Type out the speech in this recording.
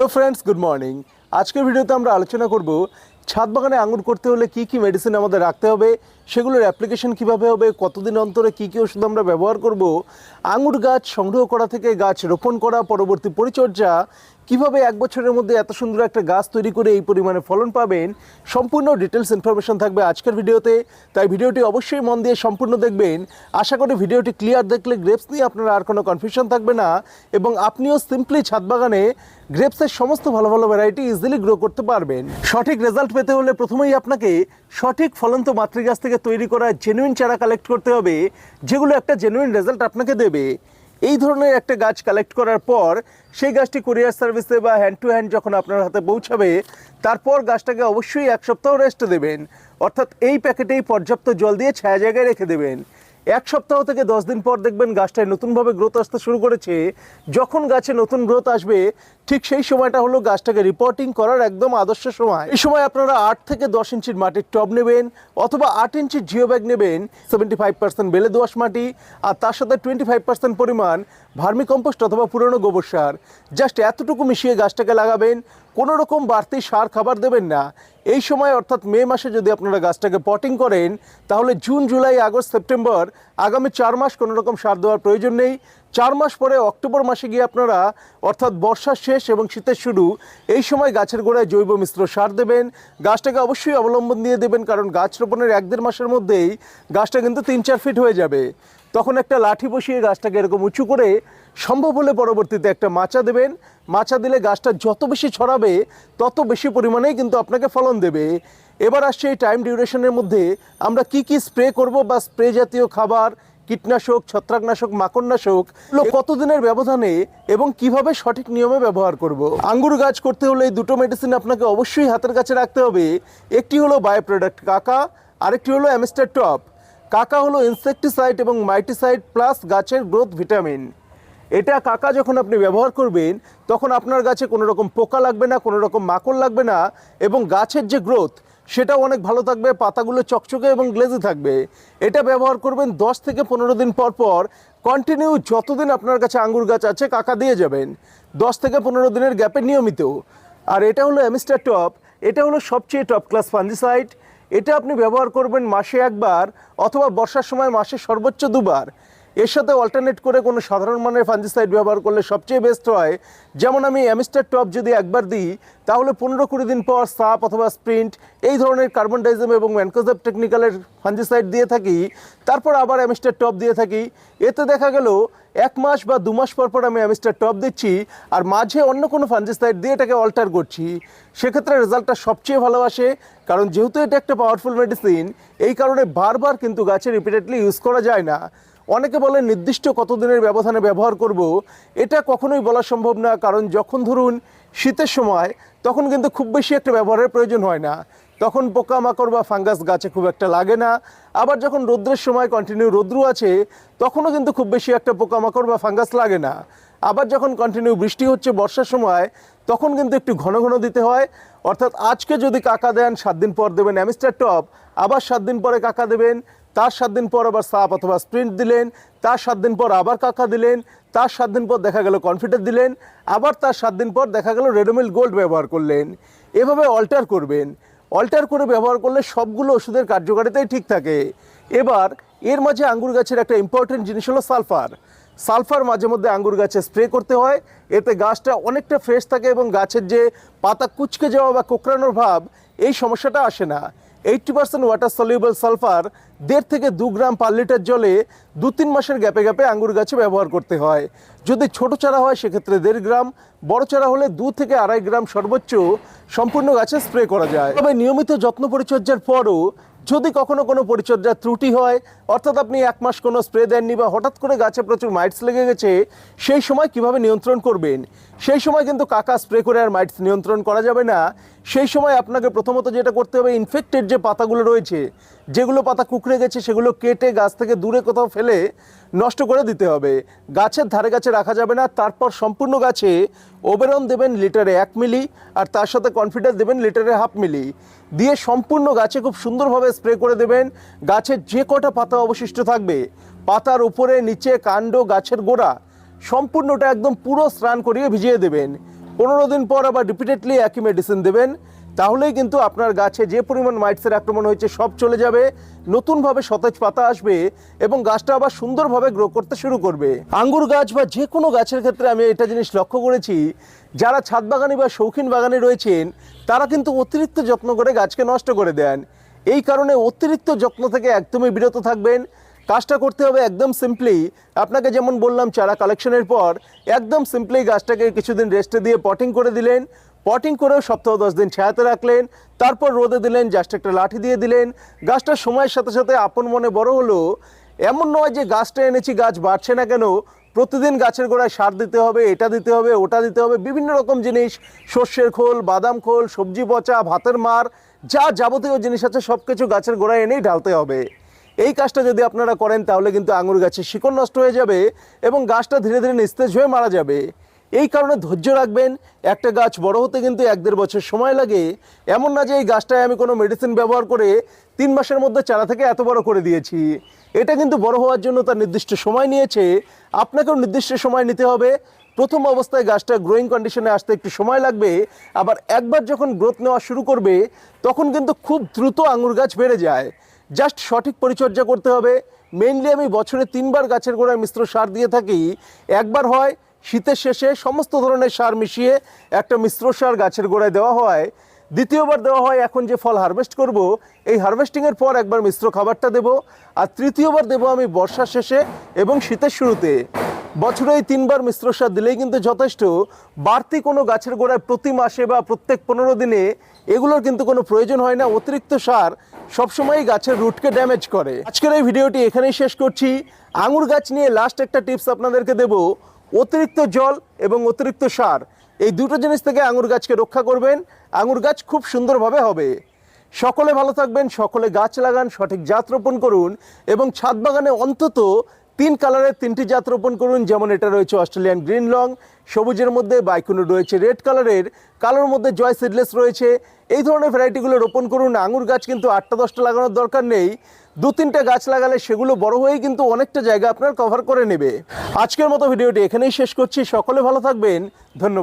Hello friends good morning আজকের ভিডিওতে আমরা আলোচনা করব ছাদ বাগানে আঙুর করতে হলে কি কি মেডিসিন আমাদের রাখতে হবে সেগুলোর অ্যাপ্লিকেশন কীভাবে হবে, কতদিন অন্তরে কি কি ওষুধ আমরা ব্যবহার করব, আঙুর গাছ সংগ্রহ করা থেকে গাছ রোপণ করা, পরবর্তী পরিচর্যা, কীভাবে এক বছরের মধ্যে এত সুন্দর একটা গাছ তৈরি করে এই পরিমাণে ফলন পাবেন, সম্পূর্ণ ডিটেলস ইনফরমেশন থাকবে আজকের ভিডিওতে। তাই ভিডিওটি অবশ্যই মন দিয়ে সম্পূর্ণ দেখবেন। আশা করি ভিডিওটি ক্লিয়ার দেখলে গ্রেপস নিয়ে আপনার আর কোনো কনফিউশন থাকবে না এবং আপনিও সিম্পলি ছাদ বাগানে গ্রেপসের সমস্ত ভালো ভালো ভ্যারাইটি ইজিলি গ্রো করতে পারবেন। সঠিক রেজাল্ট পেতে হলে প্রথমেই আপনাকে সঠিক ফলন্ত মাতৃগাছ থেকে তৈরি করা জেনুইন চারা কালেক্ট করতে হবে, যেগুলো একটা জেনুইন রেজাল্ট আপনাকে দেবে। এই ধরনের একটা গাছ কালেক্ট করার পর, সেই গাছটি কুরিয়ার সার্ভিসে বা হ্যান্ড টু হ্যান্ড যখন আপনার হাতে পৌঁছাবে, তারপর গাছটাকে অবশ্যই এক সপ্তাহ রেস্ট দেবেন। অর্থাৎ এই প্যাকেটেই পর্যাপ্ত জল দিয়ে ছায়া জায়গায় রেখে দেবেন। এক সপ্তাহ থেকে দশ দিন পর দেখবেন গাছটায় নতুনভাবে গ্রোথ আসতে শুরু করেছে। যখন গাছে নতুন গ্রোথ আসবে ঠিক সেই সময়টা হলো গাছটাকে রিপোর্টিং করার একদম আদর্শ সময়। এই সময় আপনারা আট থেকে দশ ইঞ্চির মাটির টব নেবেন অথবা আট ইঞ্চির জিও ব্যাগ নেবেন সেভেন্টি ফাইভ পার্সেন্ট বেলে দোয়াশ মাটি আর তার সাথে টোয়েন্টি ফাইভ পার্সেন্ট পরিমাণ ভার্মি কম্পোস্ট অথবা পুরনো গোবর সার। জাস্ট এতটুকু মিশিয়ে গাছটাকে লাগাবেন, কোনো রকম বাড়তি সার খাবার দেবেন না। এই সময় অর্থাৎ মে মাসে যদি আপনারা গাছটাকে পটিং করেন, তাহলে জুন, জুলাই, আগস্ট, সেপ্টেম্বর আগামী চার মাস কোনো রকম সার দেওয়ার প্রয়োজন নেই। চার মাস পরে অক্টোবর মাসে গিয়ে আপনারা, অর্থাৎ বর্ষার শেষ এবং শীতের শুরু, এই সময় গাছের গোড়ায় জৈব মিশ্র সার দেবেন। গাছটাকে অবশ্যই অবলম্বন দিয়ে দেবেন, কারণ গাছ রোপণের এক দেড় মাসের মধ্যেই গাছটা কিন্তু তিন চার ফিট হয়ে যাবে। তখন একটা লাঠি বসিয়ে গাছটাকে এরকম উঁচু করে সম্ভব হলে পরবর্তীতে একটা মাচা দেবেন। মাচা দিলে গাছটা যত বেশি ছড়াবে, তত বেশি পরিমাণেই কিন্তু আপনাকে ফলন দেবে। এবার আসছে এই টাইম ডিউরেশনের মধ্যে আমরা কি কি স্প্রে করব বা স্প্রে জাতীয় খাবার কীটনাশক, ছত্রাকনাশক, মাকড়নাশক কতদিনের ব্যবধানে এবং কীভাবে সঠিক নিয়মে ব্যবহার করব? আঙ্গুর গাছ করতে হলে এই দুটো মেডিসিন আপনাকে অবশ্যই হাতের কাছে রাখতে হবে। একটি হলো বায়ো প্রোডাক্ট কাকা, আরেকটি হলো অ্যামিস্টার টপ কাকা হলো ইনসেকটিসাইড এবং মাইটিসাইড প্লাস গাছের গ্রোথ ভিটামিন এটা কাকা যখন আপনি ব্যবহার করবেন, তখন আপনার গাছে কোনো রকম পোকা লাগবে না, কোনো রকম মাকড় লাগবে না এবং গাছের যে গ্রোথ সেটাও অনেক ভালো থাকবে, পাতাগুলো চকচকে এবং গ্লেজি থাকবে। এটা ব্যবহার করবেন দশ থেকে পনেরো দিন পর পর। কন্টিনিউ যতদিন আপনার কাছে আঙ্গুর গাছ আছে, কাকা দিয়ে যাবেন। দশ থেকে পনেরো দিনের গ্যাপে নিয়মিত। আর এটা হলো অ্যামিস্টার টপ এটা হলো সবচেয়ে টপ ক্লাস ফাঞ্জিসাইড এটা আপনি ব্যবহার করবেন মাসে একবার অথবা বর্ষার সময় মাসে সর্বোচ্চ দুবার। এর সাথে অল্টারনেট করে কোনো সাধারণ মানের ফাঞ্জিসাইড ব্যবহার করলে সবচেয়ে বেস্ট হয়। যেমন আমি অ্যামিস্টার টপ যদি একবার দিই, তাহলে পনেরো কুড়ি দিন পর সাপ অথবা স্প্রিন্ট, এই ধরনের কার্বন ডাইজম এবং ম্যানকোজেব টেকনিক্যালের ফাঞ্জিসাইড দিয়ে থাকি। তারপর আবার অ্যামিস্টার টপ দিয়ে থাকি। এতে দেখা গেল এক মাস বা দু মাস পর পর আমি অ্যামিস্টার টপ দিচ্ছি আর মাঝে অন্য কোনো ফাঞ্জিসাইড দিয়ে এটাকে অল্টার করছি। সেক্ষেত্রে রেজাল্টটা সবচেয়ে ভালো আসে, কারণ যেহেতু এটা একটা পাওয়ারফুল মেডিসিন এই কারণে বারবার কিন্তু গাছে রিপিটেডলি ইউজ করা যায় না। অনেকে বলে নির্দিষ্ট কতদিনের ব্যবধানে ব্যবহার করব, এটা কখনোই বলা সম্ভব না। কারণ যখন ধরুন শীতের সময়, তখন কিন্তু খুব বেশি একটা ব্যবহারের প্রয়োজন হয় না। তখন পোকামাকড় বা ফাঙ্গাস গাছে খুব একটা লাগে না। আবার যখন রৌদ্রের সময় কন্টিনিউ রৌদ্রু আছে, তখনও কিন্তু খুব বেশি একটা পোকামাকড় বা ফাঙ্গাস লাগে না। আবার যখন কন্টিনিউ বৃষ্টি হচ্ছে বর্ষার সময়, তখন কিন্তু একটু ঘন ঘন দিতে হয়। অর্থাৎ আজকে যদি কাকা দেন, সাত দিন পর দেবেন অ্যামিস্টার টপ আবার সাত দিন পরে কাকা দেবেন তার সাত দিন পর আবার সাপ অথবা স্প্রিন্ট দিলেন, তার সাত দিন পর আবার কাকা দিলেন, তার সাত দিন পর দেখা গেল কনফিডেন্ট দিলেন, আবার তার সাত দিন পর দেখা গেল রেডোমিল গোল্ড ব্যবহার করলেন। এভাবে অল্টার করবেন। অল্টার করে ব্যবহার করলে সবগুলো ওষুধের কার্যকারিতাই ঠিক থাকে। এবার এর মাঝে আঙ্গুর গাছের একটা ইম্পর্টেন্ট জিনিস হলো সালফার। সালফার মাঝে মধ্যে আঙ্গুর গাছে স্প্রে করতে হয়। এতে গাছটা অনেকটা ফ্রেশ থাকে এবং গাছের যে পাতা কুচকে যাওয়া বা কোকড়ানোর ভাব, এই সমস্যাটা আসে না। Eighty percent water soluble sulphur দেড় থেকে দু গ্রাম পার লিটার জলে দু তিন মাসের গ্যাপে গ্যাপে আঙ্গুর গাছে ব্যবহার করতে হয়। যদি ছোট চারা হয়, সেক্ষেত্রে দেড় গ্রাম, বড় চারা হলে দু থেকে আড়াই গ্রাম সর্বোচ্চ সম্পূর্ণ গাছে স্প্রে করা যায়। তবে নিয়মিত যত্ন পরিচর্যার পরও যদি কখনো কোনো পরিচর্যার ত্রুটি হয়, অর্থাৎ আপনি এক মাস কোনো স্প্রে দেননি বা হঠাৎ করে গাছে প্রচুর মাইটস লেগে গেছে, সেই সময় কীভাবে নিয়ন্ত্রণ করবেন? সেই সময় কিন্তু কাকা স্প্রে করে আর মাইটস নিয়ন্ত্রণ করা যাবে না। সেই সময় আপনাকে প্রথমত যেটা করতে হবে ইনফেক্টেড যে পাতাগুলো রয়েছে, যেগুলো পাতা কুকড়ে গেছে, সেগুলো কেটে গাছ থেকে দূরে কোথাও ফেলে নষ্ট করে দিতে হবে। গাছের ধারে গাছে রাখা যাবে না, তারপর সম্পূর্ণ গাছে ওবেরন দেবেন লিটারে এক মিলি, আর তার সাথে কনফিডেন্স দেবেন লিটারে হাফ মিলি। দিয়ে সম্পূর্ণ গাছে খুব সুন্দরভাবে স্প্রে করে দেবেন। গাছের যে কটা পাতা অবশিষ্ট থাকবে, পাতার উপরে, নিচে, কাণ্ড, গাছের গোড়া, সম্পূর্ণটা একদম পুরো স্নান করিয়ে ভিজিয়ে দেবেন। পনেরো দিন পর আবার রিপিটেডলি একই মেডিসিন দেবেন। তাহলেই কিন্তু আপনার গাছে যে পরিমাণ মাইটসের আক্রমণ হয়েছে, সব চলে যাবে। নতুনভাবে সতেজ পাতা আসবে এবং গাছটা আবার সুন্দরভাবে গ্রো করতে শুরু করবে। আঙ্গুর গাছ বা যে কোনো গাছের ক্ষেত্রে আমি এটা জিনিস লক্ষ্য করেছি, যারা ছাদ বাগানি বা শৌখিন বাগানে রয়েছেন, তারা কিন্তু অতিরিক্ত যত্ন করে গাছকে নষ্ট করে দেন। এই কারণে অতিরিক্ত যত্ন থেকে একদমই বিরত থাকবেন। কাজটা করতে হবে একদম সিম্পলি আপনাকে যেমন বললাম, চারা কালেকশনের পর একদম সিম্পলি গাছটাকে কিছুদিন রেস্টে দিয়ে পটিং করে দিলেন। পটিং করেও সপ্তাহ দশ দিন ছায়াতে রাখলেন। তারপর রোদে দিলেন জাস্ট একটা লাঠি দিয়ে দিলেন। গাছটা সময়ের সাথে সাথে আপন মনে বড় হলো। এমন নয় যে গাছটা এনেছি, গাছ বাড়ছে না কেন? প্রতিদিন গাছের গোড়ায় সার দিতে হবে, এটা দিতে হবে, ওটা দিতে হবে, বিভিন্ন রকম জিনিস। সর্ষের খোল, বাদাম খোল, সবজি পচা, ভাতের মার, যা যাবতীয় জিনিস আছে সব কিছু গাছের গোড়ায় এনেই ঢালতে হবে। এই কাজটা যদি আপনারা করেন, তাহলে কিন্তু আঙুর গাছের শিকড় নষ্ট হয়ে যাবে এবং গাছটা ধীরে ধীরে নিস্তেজ হয়ে মারা যাবে। এই কারণে ধৈর্য রাখবেন। একটা গাছ বড় হতে কিন্তু এক দেড় বছর সময় লাগে। এমন না যে এই গাছটায় আমি কোনো মেডিসিন ব্যবহার করে তিন মাসের মধ্যে চারা থেকে এত বড় করে দিয়েছি। এটা কিন্তু বড় হওয়ার জন্য তার নির্দিষ্ট সময় নিয়েছে। আপনাকেও নির্দিষ্ট সময় নিতে হবে। প্রথম অবস্থায় গাছটা গ্রোয়িং কন্ডিশনে আসতে একটু সময় লাগবে। আবার একবার যখন গ্রোথ নেওয়া শুরু করবে, তখন কিন্তু খুব দ্রুত আঙুর গাছ বেড়ে যায়। জাস্ট সঠিক পরিচর্যা করতে হবে। মেইনলি আমি বছরে তিনবার গাছের গোড়ায় মিশ্র সার দিয়ে থাকি। একবার হয়, শীতের শেষে সমস্ত ধরনের সার মিশিয়ে একটা মিশ্র সার গাছের গোড়ায় দেওয়া হয়। দ্বিতীয়বার দেওয়া হয়, এখন যে ফল হারভেস্ট করব, এই হারভেস্টিংয়ের পর একবার মিশ্র খাবারটা দেব। আর তৃতীয়বার দেব আমি বর্ষার শেষে এবং শীতের শুরুতে। বছরে এই তিনবার মিশ্র সার দিলেই কিন্তু যথেষ্ট। বাড়তি কোনো গাছের গোড়ায় প্রতি মাসে বা প্রত্যেক পনেরো দিনে এগুলোর কিন্তু কোনো প্রয়োজন হয় না। অতিরিক্ত সার সবসময় গাছের রুটকে ড্যামেজ করে। আজকের এই ভিডিওটি এখানেই শেষ করছি। আঙুর গাছ নিয়ে লাস্ট একটা টিপস আপনাদেরকে দেব। অতিরিক্ত জল এবং অতিরিক্ত সার, এই দুটো জিনিস থেকে আঙুর গাছকে রক্ষা করবেন। আঙুর গাছ খুব সুন্দরভাবে হবে। সকলে ভালো থাকবেন, সকলে গাছ লাগান, সঠিক জাত রোপণ করুন এবং ছাদ বাগানে অন্তত তিন কালারের তিনটি জাত রোপণ করুন, যেমন এটা রয়েছে অস্ট্রেলিয়ান গ্রিন লং, সবুজের মধ্যে বাইকুনো রয়েছে রেড কালারের, কালোর মধ্যে জয় সিডলেস রয়েছে। এই ধরনের ভ্যারাইটিগুলো রোপণ করুন, আঙুর গাছ কিন্তু আটটা দশটা লাগানোর দরকার নেই। দু তিনটা গাছ লাগালে সেগুলো বড় হয়েই কিন্তু অনেকটা জায়গা আপনার কভার করে নেবে। আজকের মতো ভিডিওটি এখানেই শেষ করছি, সকলে ভালো থাকবেন, ধন্যবাদ।